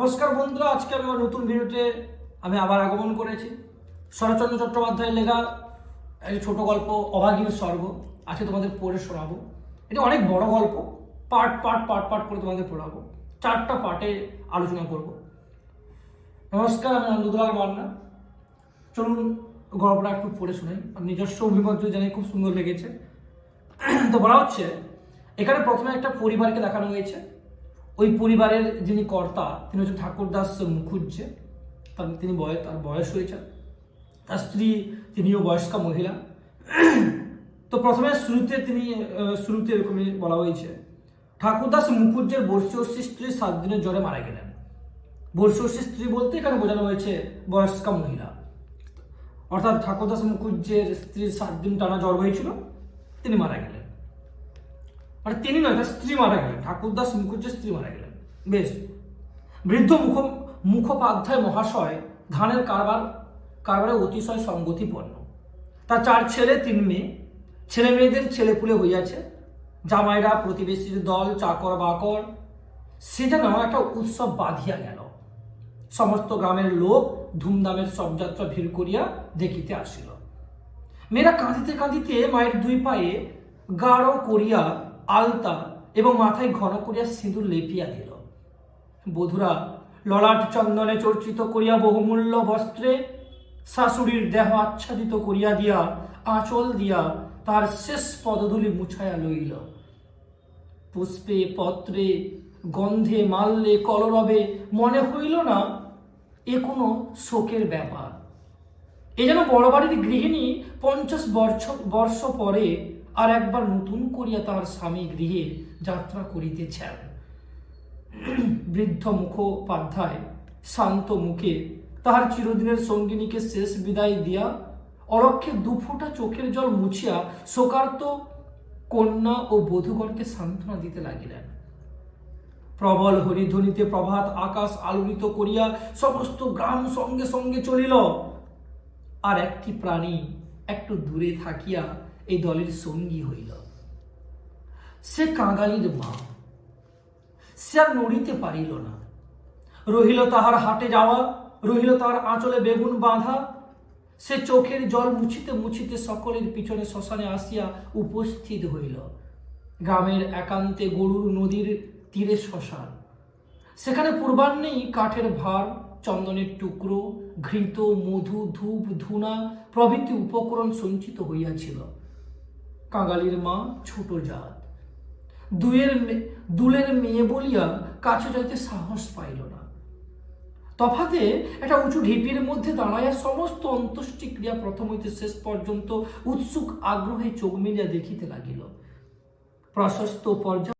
নমস্কার বন্ধুরা, আজকে আমি আমার নতুন ভিডিওতে আমি আবার আগমন করেছি। শরৎচন্দ্র চট্টোপাধ্যায়ের লেখা একটি ছোট গল্প অভাগীর স্বর্গ, আজকে তোমাদের পড়ে শোনাবো। এটা অনেক বড় গল্প, পার্ট পার্ট পার্ট পার্ট করে তোমাদের পড়াবো। চারটা পার্টে আলোচনা করব। নমস্কার, আমি আনন্দলাল মান্না। চলুন গল্পটা একটু পড়ে শুনে। নিজস্ব অভিমত জানি খুব সুন্দর লেগেছে। তো বলা হচ্ছে, এখানে প্রথমে একটা পরিবারকে দেখানো হয়েছে। ওই পরিবারের যিনি কর্তা, তিনি হচ্ছেন ঠাকুরদাস মুখুজ্জে। তার তিনি বয়স তার বয়স হয়েছে। তার স্ত্রী, তিনিও বয়স্কা মহিলা। তো প্রথমে শুরুতে তিনি শুরুতে এরকমই বলা হয়েছে, ঠাকুরদাস মুখুজ্জের বর্ষীয়সী স্ত্রী সাত দিনের জ্বরে মারা গেলেন। বর্ষীয়সী স্ত্রী বলতে এখানে বোঝানো হয়েছে বয়স্কা মহিলা। অর্থাৎ ঠাকুরদাস মুখুজ্জের স্ত্রীর সাত দিন টানা জ্বর হয়েছিল, তিনি মারা গেলেন। মানে তিনি নয়, তার স্ত্রী মারা গেলেন, ঠাকুরদাস মুখুজ্জের স্ত্রী মারা গেলেন। বেশ। বৃদ্ধ মুখ, মুখোপাধ্যায় মহাশয় ধানের কারবার, কারবারে অতিশয় সঙ্গতিপন্ন। তার চার ছেলে, তিন মেয়ে। ছেলে মেয়েদের ছেলেপুলে হইয়াছে। জামাইরা, প্রতিবেশীর দল, চাকর বাকর। সে যেন একটা উৎসব বাঁধিয়া গেল। সমস্ত গ্রামের লোক ধুমধামের শবযাত্রা ভিড় করিয়া দেখিতে আসিল। মেয়েরা কাঁদিতে কাঁদিতে মায়ের দুই পায়ে গাঢ় করিয়া আলতা এবং মাথায় ঘন করিয়া সিঁদুর লেপিয়া দিল। বধুরা, ললাট চন্দনে চর্চিত করিয়া বহুমূল্য বস্ত্রে শাশুড়ির দেহ আচ্ছাদিত করিয়া দিয়া আঁচল দিয়া তার শেষ পদধূলি মুছাইয়া লইল। পুষ্পে, পত্রে, গন্ধে, মাল্যে, কলরবে মনে হইল না এ কোনো শোকের ব্যাপার। এ যেন বড় বাড়ির গৃহিণী পঞ্চাশ বর্ষ বর্ষ পরে আর একবার নতুন করিয়া তার স্বামী গৃহে যাত্রা করিতেছেন। বৃদ্ধ মুখোপাধ্যায় শান্ত মুখে তাহার চিরদিনের সঙ্গিনীকে শেষ বিদায় দিয়া অলক্ষে দুফোঁটা চোখের জল মুছিয়া শোকার্ত কন্যা ও বধূগণকে সান্ত্বনা দিতে লাগিলেন। প্রবল হরিধ্বনিতে প্রভাত আকাশ আলোড়িত করিয়া সমস্ত গ্রাম সঙ্গে সঙ্গে চলিল। আর একটি প্রাণী একটু দূরে থাকিয়া এই দলের সঙ্গী হইল। সে কাঙালির মা। সে আর নড়িতে পারিল না। রহিল তাহার হাটে যাওয়া, রহিল তাহার আঁচলে বেগুন বাঁধা। সে চোখের জল মুছিতে মুছিতে সকলের পিছনে শ্মশানে আসিয়া উপস্থিত হইল। গ্রামের একান্তে গরুর নদীর তীরে শ্মশান। সেখানে পূর্বাহ্নেই কাঠের ভার, চন্দনের টুকরো, ঘৃত, মধু, ধূপ, ধুনা প্রভৃতি উপকরণ সঞ্চিত হইয়াছিল। কাঙালির মা ছোট জাত। দুয়ের দুলের মেয়ে বলিয়া কাছে যাইতে সাহস পাইল না। তফাতে একটা উঁচু ঢিপির মধ্যে দাঁড়াইয়া সমস্ত অন্ত্যেষ্টিক্রিয়া প্রথম হইতে শেষ পর্যন্ত উৎসুক আগ্রহে চোখ মিলিয়া দেখিতে লাগিল। প্রশস্ত পর্যায়